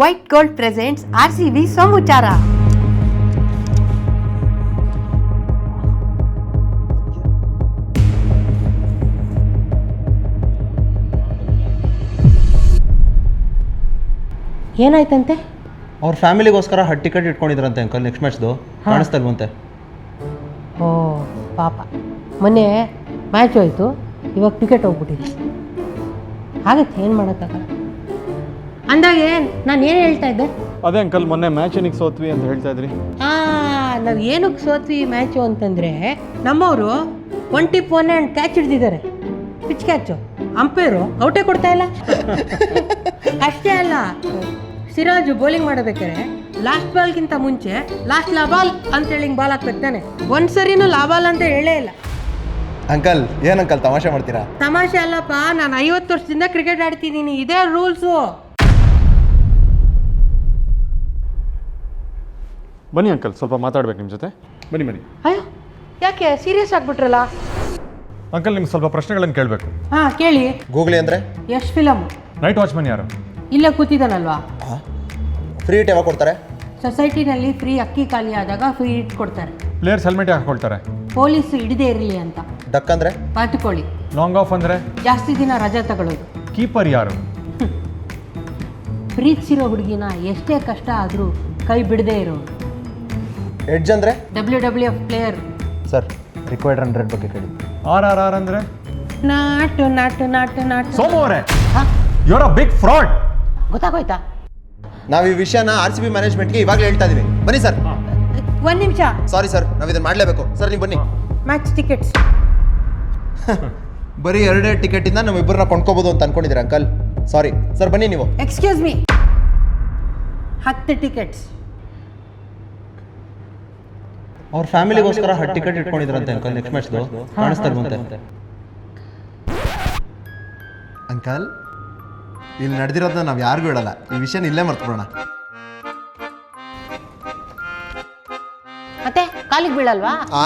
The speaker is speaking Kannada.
White gold presents R C B ಸೋಮುಚಾರ ಏನಾಯ್ತಂತೆ? ಅವ್ರ ಫ್ಯಾಮಿಲಿಗೋಸ್ಕರ ಹಟ್ ಟಿಕೆಟ್ ಇಟ್ಕೊಂಡಿದ್ರಂತೆ ಅಂಕಲ್ ನೆಕ್ಸ್ಟ್ ಮ್ಯಾಚ್ದು ಕಾಣಿಸ್ತಲ್ವಂತೆ. ಓ ಪಾಪ. ಮೊನ್ನೆ ಮ್ಯಾಚ್ ಹೋಯ್ತು ಇವಾಗ ಟಿಕೆಟ್ ಹೋಗ್ಬಿಟ್ಟಿದೆ. ಆಗತ್ತೆ ಏನು ಮಾಡೋಕ್ಕಾಗಲ್ಲ. ಅಂದಾಗೆ ನಾನು ಏನು ಹೇಳ್ತಾ ಇದ್ದೆ? ಅದೇ ಅಂಕಲ್ ಮೊನ್ನೆ ಮ್ಯಾಚ್ ಏನಿಗೆ ಸೋತ್ವಿ ಅಂತ ಹೇಳ್ತಾ ಇದ್ರಿ. ಆ ನಾವು ಏನಕ್ಕೆ ಸೋತ್ವಿ ಮ್ಯಾಚು ಅಂತಂದರೆ ನಮ್ಮವರು one tip one and catch ಹಿಡ್ದಿದ್ದಾರೆ. Pitch catch umpire ಔಟೇ ಕೊಡ್ತಾ ಇಲ್ಲ. ಅಷ್ಟೇ ಅಲ್ಲ ಸಿರಾಜು ಬೌಲಿಂಗ್ ಮಾಡಬೇಕಾದ್ರೆ ಲಾಸ್ಟ್ ಬಾಲ್ಗಿಂತ ಮುಂಚೆ ಲಾಸ್ಟ್ ಲಾಬಾಲ್ ಅಂತೇಳಿ ಹಿಂಗೆ ಬಾಲ್ ಹಾಕ್ಬೇಕು ತಾನೆ. ಒಂದ್ಸರಿನೂ ಲಾಬಾಲ್ ಅಂತ ಹೇಳೇ ಇಲ್ಲ. ಅಂಕಲ್ ಏನಂಕಲ್ ಅಂಕಲ್ ತಮಾಷೆ ಮಾಡ್ತೀರಾ? ತಮಾಷೆ ಅಲ್ಲಪ್ಪ ನಾನು ಐವತ್ತು ವರ್ಷದಿಂದ ಕ್ರಿಕೆಟ್ ಆಡ್ತಿದ್ದೀನಿ ಇದೇ ರೂಲ್ಸು ಬನ್ನಿ ಅಂಕಲ್ ಸ್ವಲ್ಪ ಮಾತಾಡ್ಬೇಕು ನಿಮ್ಮ ಜೊತೆ. ಬನ್ನಿ ಬನ್ನಿ. ಅಯ್ಯೋ ಯಾಕೆ ಸೀರಿಯಸ್ ಆಗ್ಬಿಟ್ರಲ್ಲ? ಅಂಕಲ್ ನಿಮ್ಗೆ ಸ್ವಲ್ಪ ಪ್ರಶ್ನೆಗಳನ್ನು ಕೇಳಬೇಕು. ಹಾಂ ಕೇಳಿ. ಗೂಗ್ಲಿ ಅಂದರೆ? ಯಶ್ ಫಿಲಮ್ ನೈಟ್ ವಾಚ್ಮನ್ ಯಾರು? ಇಲ್ಲೇ ಕೂತಿದ್ದಾನಲ್ವಾ? ಫ್ರೀ ಇಟ್ ಯಾವಾಗ ಕೊಡ್ತಾರೆ? ಸೊಸೈಟಿನಲ್ಲಿ ಫ್ರೀ ಅಕ್ಕಿ ಖಾಲಿ ಆದಾಗ ಫ್ರೀ ಇಟ್ ಕೊಡ್ತಾರೆ. ಪ್ಲೇಯರ್ಸ್ ಹೆಲ್ಮೆಟ್ ಹಾಕೊಳ್ತಾರೆ. ಪೊಲೀಸ್ ಹಿಡಿದೇ ಇರಲಿ ಅಂತ. ಡಕ್ ಅಂದರೆ? ಬಾತುಕೋಳಿ ಲಾಂಗ್ ಆಫ್ ಅಂದರೆ? ಜಾಸ್ತಿ ದಿನ ರಜೆ ತಗೊಳ್ಳೋದು. ಕೀಪರ್ ಯಾರು? ಪ್ರೀತಿಸಿರೋ ಹುಡುಗಿನ ಎಷ್ಟೇ ಕಷ್ಟ ಆದರೂ ಕೈ ಬಿಡದೇ ಇರೋರು. ಎಡ್ಜ್ ಅಂದ್ರೆ? W W F player sir required hundred ಬಗ್ಗೆ ಕೇಳಿ. ಆರ್ ಆರ್ ಆರ್ ಅಂದ್ರೆ? ನಾಟು ನಾಟು ನಾಟು ನಾಟು. ಸೋಮವಾರ ಯು ಹಾ? ಯುವರ್ ಅ ಬಿಗ್ ಫ್ರಾಡ್ ಗೊತ್ತಾಗೋಯ್ತಾ? ನಾವು ಈ ವಿಷಯನ ಆರ್ ಸಿ ಬಿ ಮ್ಯಾನೇಜ್ಮೆಂಟ್ಗೆ ಇವಾಗಲೇ ಹೇಳ್ತಾ ಇದೀವಿ. ಬನ್ನಿ ಸರ್ ಒಂದ್ ನಿಮಿಷ. ಸಾರಿ ಸರ್ ನಾವು ಇದನ್ನು ಮಾಡಲೇಬೇಕು. ಸರ್ ನೀವು ಬನ್ನಿ. ಮ್ಯಾಚ್ ಟಿಕೆಟ್ಸ್ ಬರೀ ಎರಡೇ ಟಿಕೆಟಿಂದ ನಾವು ಇಬ್ಬರನ್ನ ಕೊಂಡ್ಕೋಬಹುದು ಅಂತ ಅನ್ಕೊಂಡಿದ್ದೀರಾ ಅಂಕಲ್ ಸಾರಿ ಸರ್ ಬನ್ನಿ ನೀವು. ಎಕ್ಸ್ಕ್ಯೂಸ್ ಮೀ ಹತ್ತು ಟಿಕೆಟ್ಸ್ ಅವ್ರ ಫ್ಯಾಮಿಲಿಗೋಸ್ಕರ ಹಟ್ ಟಿಕೆಟ್ ಇಟ್ಕೊಂಡಿದ್ರಂತೆ ಅಂಕಲ್ ನೆಕ್ಸ್ಟ್ ಮ್ಯಾಚ್ದು ಕಾಣಿಸ್ತಾ ಮುಂದೆ ಅಂಕಲ್ ಇಲ್ಲಿ ನಡೆದಿರೋದನ್ನ ನಾವು ಯಾರಿಗೂ ಹೇಳಲ್ಲ. ಈ ವಿಷಯನ ಇಲ್ಲೇ ಮರ್ತ್ಬಿಡೋಣ. ಮತ್ತೆ ಕಾಲಿಗೆ ಬೀಳಲ್ವಾ? ಆ?